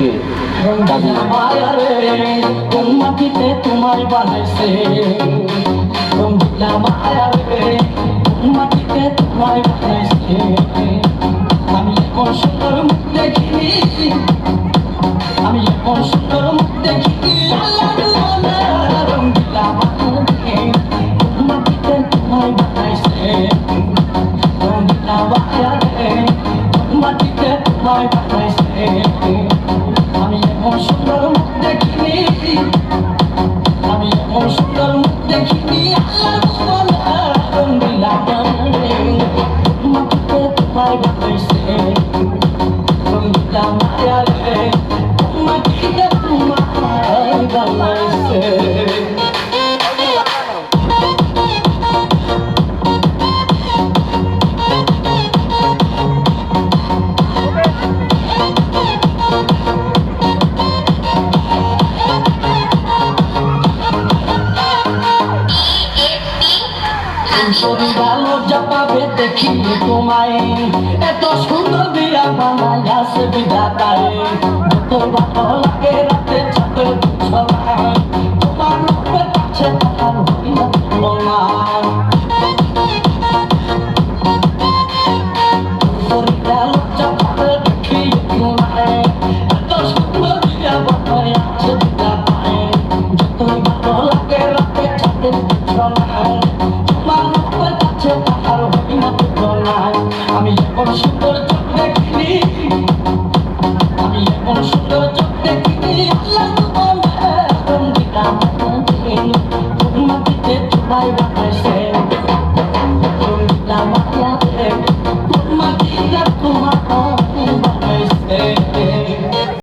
M R কে দাবি মাটিতে তোমায় বানাইছে। মাটিতে তোমায় বানাইছে। আমি এখন সুন্দর মুখ দেখিনি আমি এখন সুন্দর মুখ দেখিনি মাটিতে তোমায় বানাইছে। মাটিতে তোমায় বানাইছে। সুন্দর মুখ দেখিনি আমি এমন সুন্দর মুখ দেখিনি আল্লাহ লজ্জা পাবে দেখি তোমায়। এত সুন্দর দিয়া বানাই আছে বিধাতায়। যত ভালো লাগে রাতে ছাতে ছড়ায় তোমার রূপের কাছে তার হইয়া তুলনায় শরীরা লজ্জা আছে তাহার আমি এমন সুন্দর